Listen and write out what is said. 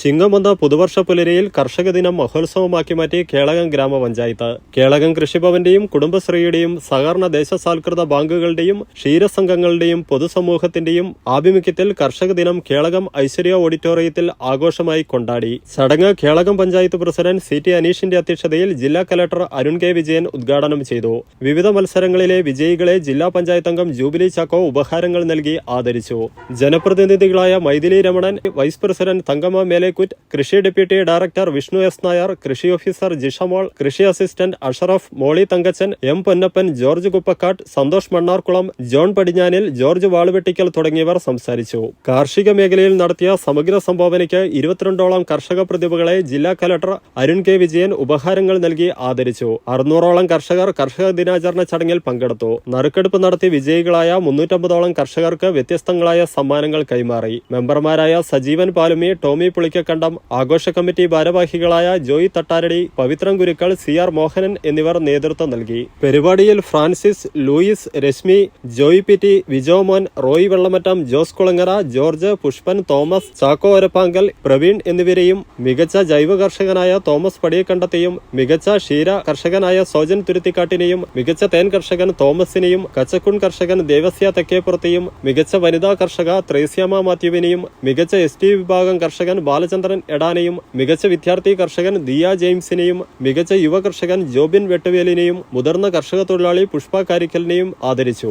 ചിങ്ങമന്ത പുതുവർഷ പുലരിയിൽ കർഷക ദിനം മഹോത്സവമാക്കി മാറ്റി കേളകം ഗ്രാമപഞ്ചായത്ത്. കേളകം കൃഷിഭവന്റെയും കുടുംബശ്രീയുടെയും സഹകരണ ദേശസാൽകൃത ബാങ്കുകളുടെയും ക്ഷീരസംഘങ്ങളുടെയും പൊതുസമൂഹത്തിന്റെയും ആഭിമുഖ്യത്തിൽ കർഷക ദിനം കേളകം ഐശ്വര്യ ഓഡിറ്റോറിയത്തിൽ ആഘോഷമായി കൊണ്ടാടി. ചടങ്ങ് Kelakam panchayat president C T അനീഷിന്റെ അധ്യക്ഷതയിൽ ജില്ലാ കലക്ടർ അരുൺ കെ വിജയൻ ഉദ്ഘാടനം ചെയ്തു. വിവിധ മത്സരങ്ങളിലെ വിജയികളെ ജില്ലാ പഞ്ചായത്ത് അംഗം ജൂബിലി ചാക്കോ ഉപഹാരങ്ങൾ നൽകി ആദരിച്ചു. ജനപ്രതിനിധികളായ മൈഥിലി രമണൻ വൈസ് പ്രസിഡന്റ് തങ്കമ്മ മേലേക്കുറ്റ് കൃഷി deputy director Vishnu S Nair കൃഷി ഓഫീസർ ജിഷമോൾ കൃഷി അസിസ്റ്റന്റ് അഷറഫ് മോളി തങ്കച്ചൻ എം പൊന്നപ്പൻ ജോർജ് കുപ്പക്കാട്ട് സന്തോഷ് മണ്ണാർക്കുളം ജോൺ പടിഞ്ഞാനിൽ ജോർജ് വാളുവെട്ടിക്കൽ തുടങ്ങിയവർ സംസാരിച്ചു. കാർഷിക മേഖലയിൽ നടത്തിയ സമഗ്ര സംഭാവനയ്ക്ക് ഇരുപത്തിരണ്ടോളം കർഷക പ്രതിഭകളെ ജില്ലാ കലക്ടർ അരുൺ കെ. വിജയൻ ഉപഹാരങ്ങൾ നൽകി ആദരിച്ചു. അറുന്നൂറോളം കർഷകർ കർഷക ദിനാചരണ ചടങ്ങിൽ പങ്കെടുത്തു. നറുക്കെടുപ്പ് നടത്തി വിജയികളായ മുന്നൂറ്റമ്പതോളം കർഷകർക്ക് വ്യത്യസ്തങ്ങളായ സമ്മാനങ്ങൾ കൈമാറി. മെമ്പർമാരായ സജീവൻ പാലുമി ടോമി പുളിക്കക്കണ്ടം ആഘോഷ കമ്മിറ്റി ഭാരവാഹികളായ ജോയി തട്ടാരടി പവിത്രൻ ഗുരുക്കൾ സി ആർ മോഹനൻ എന്നിവർ നേതൃത്വം നൽകി. പരിപാടിയിൽ ഫ്രാൻസിസ് ലൂയിസ് രശ്മി ജോയി പിറ്റി വിജോമോൻ റോയ് വെള്ളമറ്റം ജോസ് കുളങ്ങര ജോർജ് പുഷ്പൻ തോമസ് ചാക്കോ ഒരപ്പാങ്കൽ പ്രവീൺ എന്നിവരെയും മികച്ച ജൈവ കർഷകനായ തോമസ് പടിയക്കണ്ടത്തെയും മികച്ച ക്ഷീര കർഷകനായ സോജൻ തുരുത്തിക്കാട്ടിനെയും മികച്ച തേൻ കർഷകൻ തോമസിനെയും കച്ചക്കുൺ കർഷകൻ ദേവസ്യ തെക്കേപ്പുറത്തെയും മികച്ച വനിതാ കർഷക ത്രേസ്യാമ മാത്യുവിനെയും മികച്ച എസ് വിഭാഗം കർഷകൻ ബാലചന്ദ്രൻ എടാനെയും മികച്ച വിദ്യാർത്ഥി കർഷകൻ ദിയ ജെയിംസിനെയും മികച്ച യുവ കർഷകൻ ജോബിൻ വെട്ടുവേലിനെയും മുതിർന്ന കർഷക തൊഴിലാളി പുഷ്പ കാരിക്കലിനെയും ആദരിച്ചു.